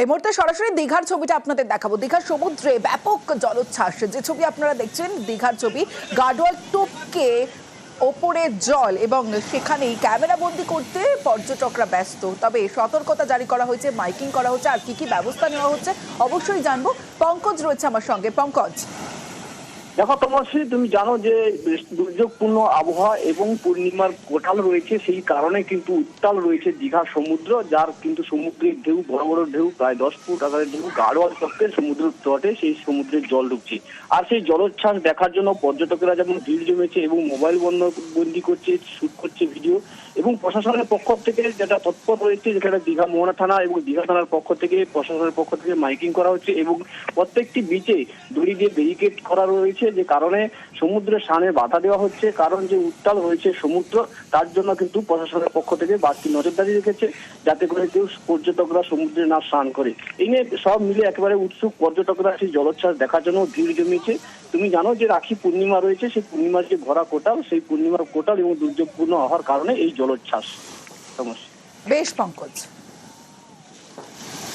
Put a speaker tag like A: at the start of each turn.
A: এই মুহূর্তে সরাসরি দীঘার ছবিটা আপনাদের দেখাবো। দীঘার সমুদ্রে ব্যাপক জলোচ্ছ্বাস। যে ছবি আপনারা দেখছেন, দীঘার ছবি গার্ডওয়াল টপকে ওপরে জল এবং সেখানেই ক্যামেরা বন্দি করতে পর্যটকরা ব্যস্ত। তবে সতর্কতা জারি করা হয়েছে, মাইকিং করা হচ্ছে, আর কি কি ব্যবস্থা নেওয়া হচ্ছে অবশ্যই জানব। পঙ্কজ রয়েছে আমার সঙ্গে। পঙ্কজ।
B: দেখো তমশ্রী তুমি জানো যে দুর্যোগপূর্ণ আবহাওয়া এবং পূর্ণিমার কোটাল রয়েছে, সেই কারণে কিন্তু উত্তাল রয়েছে দীঘা সমুদ্র, যার কিন্তু সমুদ্রের ঢেউ, বড় বড় ঢেউ, প্রায় দশ ফুট আকারের ঢেউ গাঢ়াল চক্রের সমুদ্র তটে সেই সমুদ্রের জল ঢুকছে। আর সেই জলোচ্ছ্বাস দেখার জন্য পর্যটকেরা যেমন ভিড় জমেছে এবং মোবাইল বন্ধ বন্দি করছে শুট করছে ভিডিও এবং প্রশাসনের পক্ষ থেকে যেটা তৎপর রয়েছে, যেখানে দীঘা মোহনা থানা এবং দীঘা থানার পক্ষ থেকে, প্রশাসনের পক্ষ থেকে মাইকিং করা হচ্ছে এবং প্রত্যেকটি বিচে দড়ি দিয়ে ব্যারিকেড করা রয়েছে যে কারণে সমুদ্রের সামনে বাধা দেওয়া হচ্ছে। কারণ যে উত্তাল হয়েছে সমুদ্র, তার জন্য কিন্তু প্রশাসনের পক্ষ থেকে বাড়তি নজরদারি রেখেছে, যাতে করে কেউ পর্যটকরা সমুদ্রে না স্নান করে। এই নিয়ে সব মিলে একেবারে উৎসুক পর্যটকরা সেই জলোচ্ছ্বাস দেখার জন্য ভিড় জমিয়েছে। তুমি জানো যে রাখি পূর্ণিমা রয়েছে, সেই পূর্ণিমার যে ভরা কোটাল, সেই পূর্ণিমার কোটাল এবং দুর্যোগপূর্ণ হওয়ার কারণে এই জলোচ্ছ্বাস সমস্যা
A: বেশ পঙ্কজ